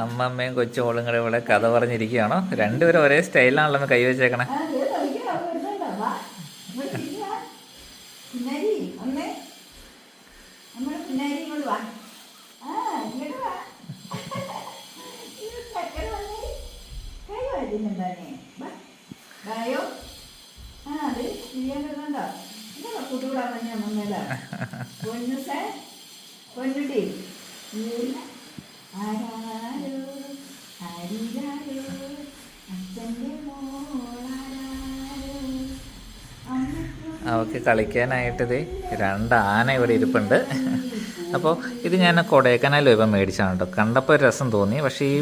അമ്മമ്മയും കൊച്ചുമോളും കൂടെ ഇവിടെ കഥ പറഞ്ഞിരിക്കുകയാണോ? രണ്ടുപേരും ഒരേ സ്റ്റൈലിലാണല്ലോ അമ്മ കൈ വെച്ചേക്കണേ. കുട്ടികളാണ് നമ്മുടെ അവൾക്ക് കളിക്കാനായിട്ടിത് രണ്ട് ആന ഇവിടെ ഇരിപ്പുണ്ട്. അപ്പോൾ ഇത് ഞാൻ കൊടൈക്കനാൽ ഇപ്പം മേടിച്ചാണ് കേട്ടോ കണ്ടപ്പോൾ ഒരു രസം തോന്നി. പക്ഷേ ഈ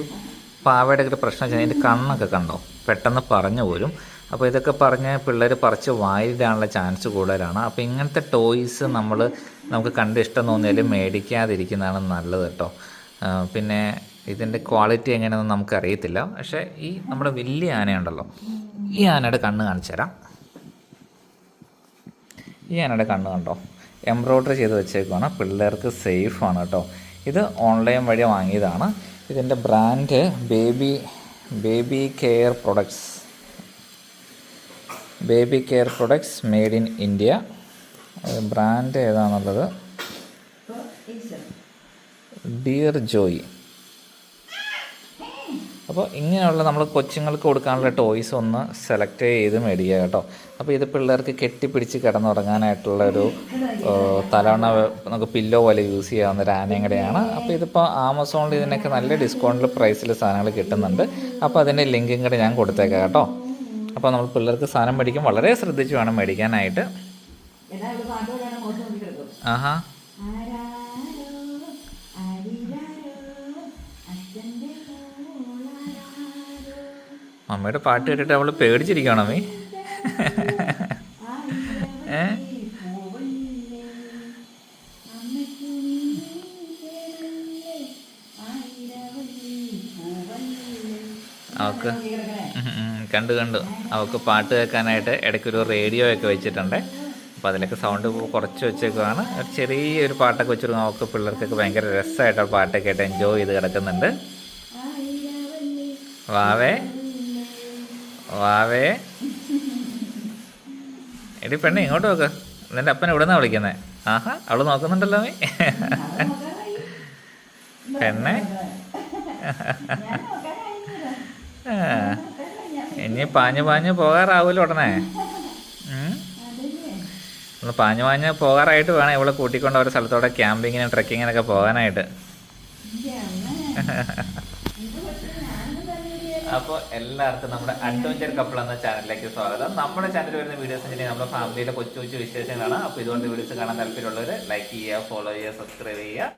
പാവയുടെ ഒരു പ്രശ്നം വെച്ചാൽ ഇതിന്റെ കണ്ണൊക്കെ കണ്ടോ? പെട്ടെന്ന് പറഞ്ഞു പോരും. അപ്പോൾ ഇതൊക്കെ പറഞ്ഞ് പിള്ളേർ പറിച്ച് വായിലിടാനുള്ള ചാൻസ് കൂടുതലാണ്. അപ്പോൾ ഇങ്ങനത്തെ ടോയ്സ് നമ്മൾ നമുക്ക് കണ്ട് ഇഷ്ടം തോന്നിയാലും മേടിക്കാതിരിക്കുന്നതാണ് നല്ലത് കേട്ടോ. പിന്നെ ഇതിന്റെ ക്വാളിറ്റി എങ്ങനെയാണെന്ന് നമുക്കറിയത്തില്ല. പക്ഷേ ഈ നമ്മുടെ വലിയ ആനയുണ്ടല്ലോ ഈ ആനയുടെ കണ്ണ് കാണിച്ചു തരാം. ഈ ആനയുടെ കണ്ണ് കണ്ടോ? എംബ്രോയ്ഡറി ചെയ്ത് വെച്ചേക്കുവാണ്. പിള്ളേർക്ക് സേഫാണ് കേട്ടോ. ഇത് ഓൺലൈൻ വഴി വാങ്ങിയതാണ്. ഇതിന്റെ brand baby baby care products. Baby care products made in India. Brand ഈശ്വരൻ ഡിയർ ജോയി അപ്പോൾ ഇങ്ങനെയുള്ള നമ്മൾ കൊച്ചുങ്ങൾക്ക് കൊടുക്കാനുള്ള ടോയ്സ് ഒന്ന് സെലക്ട് ചെയ്ത് മേടിക്കുക കേട്ടോ. അപ്പോൾ ഇത് പിള്ളേർക്ക് കെട്ടിപ്പിടിച്ച് കിടന്നുറങ്ങാനായിട്ടുള്ള ഒരു തലവണ നമുക്ക് പില്ലോ പോലെ യൂസ് ചെയ്യാവുന്ന ഒരു ആനയും അപ്പോൾ ഇതിപ്പോൾ ആമസോണിൽ ഇതിനൊക്കെ നല്ല ഡിസ്കൗണ്ടിൽ പ്രൈസിൽ സാധനങ്ങൾ കിട്ടുന്നുണ്ട്. അപ്പോൾ അതിന്റെ ലിങ്കും കൂടെ ഞാൻ കൊടുത്തേക്കാം കേട്ടോ. അപ്പോൾ നമ്മൾ പിള്ളേർക്ക് സാധനം മേടിക്കും. വളരെ ശ്രദ്ധിച്ച് വേണം മേടിക്കാനായിട്ട്. ആഹാ. മമ്മിയുടെ പാട്ട് കേട്ടിട്ട് അവൾ പേടിച്ചിരിക്കണം അമ്മേ? അവക്ക് കണ്ടു കണ്ടു. അവക്ക് പാട്ട് കേൾക്കാനായിട്ട് ഇടയ്ക്കൊരു റേഡിയോ ഒക്കെ വെച്ചിട്ടുണ്ട്. അപ്പോൾ അതിലൊക്കെ സൗണ്ട് കുറച്ച് വെച്ചേക്കുവാണ്. ചെറിയൊരു പാട്ടൊക്കെ വെച്ചിട്ട് നമുക്ക് പിള്ളേർക്കൊക്കെ ഭയങ്കര രസമായിട്ട് ആ പാട്ടൊക്കെ ആയിട്ട് എൻജോയ് ചെയ്ത് കിടക്കുന്നുണ്ട്. വാവേ. വാവേ. എടി പെണ്ണെ ഇങ്ങോട്ട് നോക്ക്. നിന്റെ അപ്പൻ ഇവിടെ നിന്നാണ് വിളിക്കുന്നത് ആഹാ അവൾ നോക്കുന്നുണ്ടല്ലോ മീ പെണ്ണെ. ഇനി പാഞ്ഞു പാഞ്ഞു പോകാറാവൂല്ലോ ഉടനെ. ഒന്ന് പാഞ്ഞു പാഞ്ഞ് പോകാറായിട്ട് വേണം ഇവിടെ കൂട്ടിക്കൊണ്ട് ഓരോ സ്ഥലത്തോടെ ക്യാമ്പിങ്ങിനും ട്രക്കിങ്ങിനൊക്കെ പോകാനായിട്ട്. അപ്പോൾ എല്ലാവർക്കും നമ്മുടെ അഡ്വഞ്ചർ കപ്പിൾ എന്ന ചാനലിലേക്ക് സ്വാഗതം. നമ്മുടെ ചാനലിൽ വരുന്ന വീഡിയോസ് ഉണ്ടെങ്കിൽ നമ്മുടെ ഫാമിലിയുടെ കൊച്ചു കൊച്ചു വിശേഷങ്ങളാണ്. അപ്പോൾ ഇതുകൊണ്ട് വീഡിയോസ് കാണാൻ താല്പര്യമുള്ളവർ ലൈക്ക് ചെയ്യുക ഫോളോ ചെയ്യുക സബ്സ്ക്രൈബ് ചെയ്യുക.